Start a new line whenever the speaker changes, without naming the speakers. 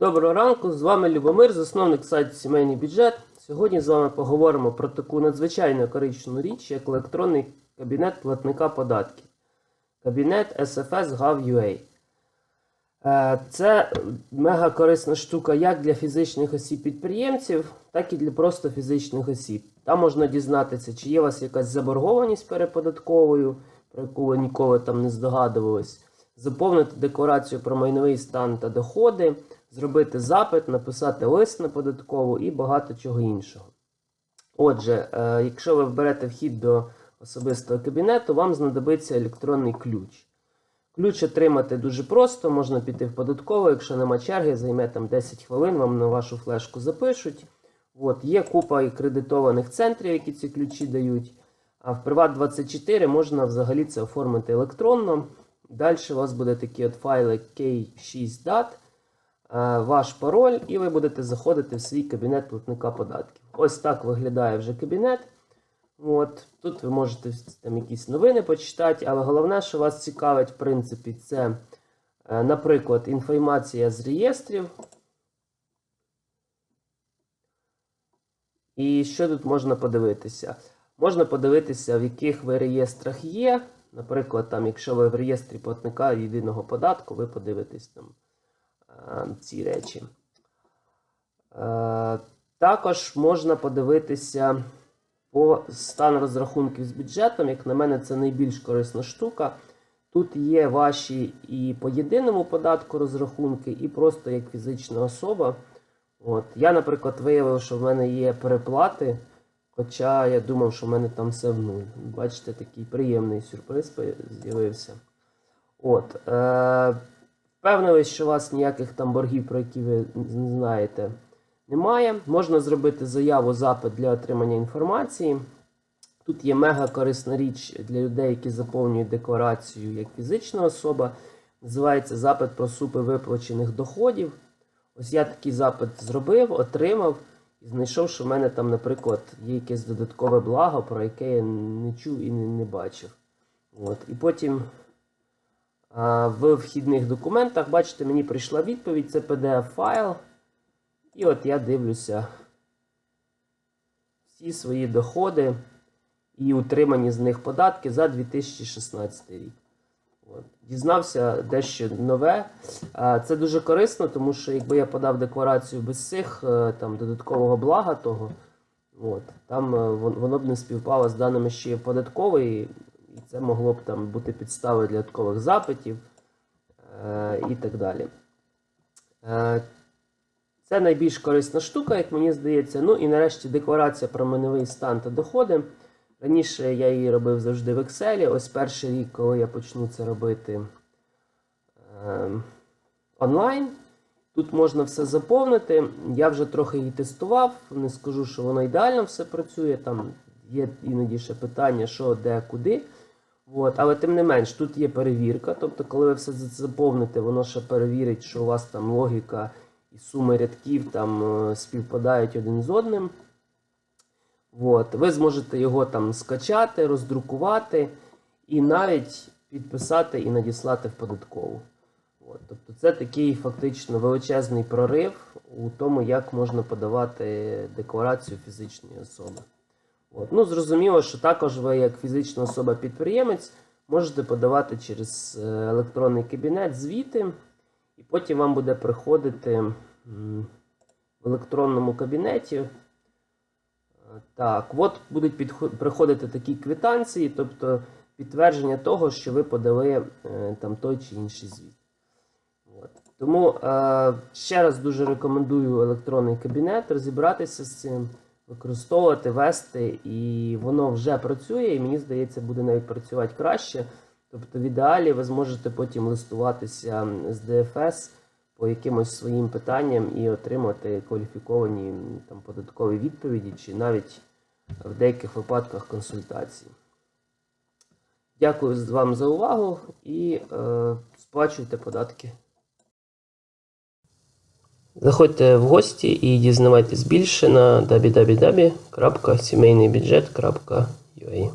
Доброго ранку, з вами Любомир, засновник сайту Сімейний бюджет. Сьогодні з вами поговоримо про таку надзвичайно коричну річ, як електронний кабінет платника податків. Кабінет SFS Gov.ua. Е, Це мега корисна штука як для фізичних осіб-підприємців, так і для просто фізичних осіб. Там можна дізнатися, чи є у вас якась заборгованість переподатковою, про яку ви ніколи там не здогадувались, заповнити декларацію про майновий стан та доходи, зробити запит, написати лист на податкову і багато чого іншого. Отже, е, якщо ви вберете вхід до особистого кабінету, вам знадобиться електронний ключ. Ключ отримати дуже просто, можна піти в податкову, якщо нема черги, займе там 10 хвилин, вам на вашу флешку запишуть. От, є купа кредитованих центрів, які ці ключі дають. А в Приват24 можна взагалі це оформити електронно. Далі у вас буде такі от файли K6DAT, е, ваш пароль, і ви будете заходити в свій кабінет платника податків. Ось так виглядає вже кабінет. От, тут ви можете там якісь новини почитати, але головне, що вас цікавить, в принципі, це, е, наприклад, інформація з реєстрів. І що тут можна подивитися? Можна подивитися, в яких ви реєстрах є. Наприклад, там, якщо ви в реєстрі платника єдиного податку, ви подивитесь там е, ці речі. Е, також можна подивитися по стан розрахунків з бюджетом. Як на мене, це найбільш корисна штука. Тут є ваші і по єдиному податку розрахунки, і просто як фізична особа. От. Я, наприклад, виявив, що в мене є переплати, хоча я думав, що в мене там все в нуль. Бачите, такий приємний сюрприз з'явився. От. Е- впевнились, що у вас ніяких там боргів, про які ви не знаєте, немає. Можна зробити заяву запит для отримання інформації. Тут є мега корисна річ для людей, які заповнюють декларацію як фізична особа. Називається запит про супи виплачених доходів. Ось я такий запит зробив, отримав і знайшов, що в мене там, наприклад, є якесь додаткове благо, про яке я не чув і не, бачив. От. І потім в вхідних документах, бачите, мені прийшла відповідь, це PDF-файл. І от я дивлюся всі свої доходи і утримані з них податки за 2016 рік. От. Дізнався дещо нове. Це дуже корисно, тому що якби я подав декларацію без цих е, там, додаткового блага того, от, там е, воно б не співпало з даними ще податкової, це могло б там бути підставою для додаткових запитів е, і так далі. Е, Це найбільш корисна штука, як мені здається. Ну і нарешті декларація про майновий стан та доходи. Раніше я її робив завжди в Excel. Ось перший рік, коли я почну це робити е, онлайн. Тут можна все заповнити. Я вже трохи її тестував. Не скажу, що воно ідеально все працює. Там є іноді ще питання, що, де, куди. От. Але тим не менш, тут є перевірка. Тобто, коли ви все заповните, воно ще перевірить, що у вас там логіка і суми рядків там е, співпадають один з одним. От. Ви зможете його там скачати, роздрукувати і навіть підписати і надіслати в податкову. От. Тобто це такий фактично величезний прорив у тому, як можна подавати декларацію фізичної особи. От. Ну, зрозуміло, що також ви, як фізична особа-підприємець, можете подавати через е, електронний кабінет звіти, і потім вам буде приходити в електронному кабінеті. Е, Так, от будуть приходити такі квитанції, тобто підтвердження того, що ви подали е, там той чи інший звіт. От. Тому е, ще раз дуже рекомендую електронний кабінет, розібратися з цим, використовувати, вести, і воно вже працює, і мені здається, буде навіть працювати краще. Тобто, в ідеалі ви зможете потім листуватися з ДФС по якимось своїм питанням і отримати кваліфіковані там, податкові відповіді, чи навіть в деяких випадках консультації. Дякую вам за увагу і е, сплачуйте податки. Заходьте в гості і дізнавайтесь більше на www.сімейнийбюджет.ua